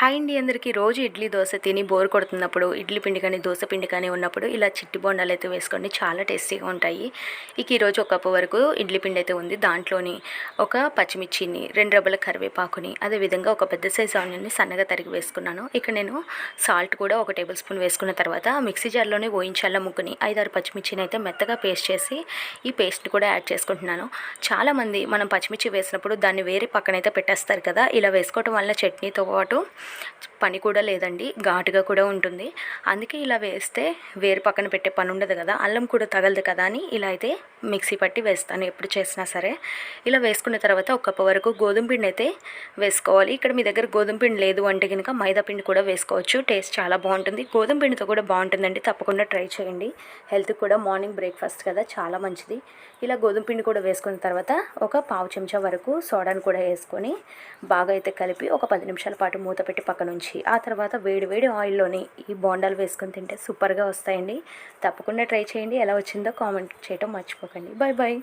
Hi అండి అందరికీ. రోజు ఇడ్లీ దోశ తిని బోర్ కొడుతున్నప్పుడు ఇడ్లీ పిండి కానీ దోశ పిండి కానీ ఉన్నప్పుడు ఇలా చిట్టి బొండాలు అయితే వేసుకోండి. చాలా టేస్టీగా ఉంటాయి. ఇక ఈరోజు ఒక కప్పు వరకు ఇడ్లీ పిండి అయితే ఉంది. దాంట్లోని ఒక పచ్చిమిర్చిని రెండు రబ్బల కరివేపాకుని అదేవిధంగా ఒక పెద్ద సైజు ఆనియన్ని సన్నగా తరిగి వేసుకున్నాను. ఇక నేను సాల్ట్ కూడా ఒక టేబుల్ స్పూన్ వేసుకున్న తర్వాత మిక్సీ జార్లోనే ఓయించాల ముగ్గుని ఐదారు పచ్చిమిర్చిని అయితే మెత్తగా పేస్ట్ చేసి ఈ పేస్ట్ని కూడా యాడ్ చేసుకుంటున్నాను. చాలామంది మనం పచ్చిమిర్చి వేసినప్పుడు దాన్ని వేరే పక్కనైతే పెట్టేస్తారు కదా. ఇలా వేసుకోవటం వల్ల చట్నీతో పాటు పని కూడా లేదండి ఘాటుగా కూడా ఉంటుంది. అందుకే ఇలా వేస్తే వేరు పక్కన పెట్టే పని ఉండదు కదా అల్లం కూడా తగలదు కదా అని ఇలా అయితే మిక్సీ పట్టి వేస్తాను ఎప్పుడు చేసినా సరే. ఇలా వేసుకున్న తర్వాత ఒక కప్పు వరకు గోధుమ పిండి అయితే వేసుకోవాలి. ఇక్కడ మీ దగ్గర గోధుమ పిండి లేదు అంటే కనుక మైదా పిండి కూడా వేసుకోవచ్చు. టేస్ట్ చాలా బాగుంటుంది. గోధుమ పిండితో కూడా బాగుంటుందండి. తప్పకుండా ట్రై చేయండి. హెల్త్ కూడా మార్నింగ్ బ్రేక్ఫాస్ట్ కదా చాలా మంచిది. ఇలా గోధుమ పిండి కూడా వేసుకున్న తర్వాత ఒక పావు చెంచా వరకు సోడాను కూడా వేసుకొని బాగా అయితే కలిపి ఒక పది నిమిషాల పాటు మూత పెట్టి పక్క నుంచి ఆ తర్వాత వేడి వేడి ఆయిల్లోని ఈ బోండాలు వేసుకొని తింటే సూపర్గా వస్తాయండి. తప్పకుండా ట్రై చేయండి. ఎలా వచ్చిందో కామెంట్ చేయటం మర్చిపోకండి బాయ్ బాయ్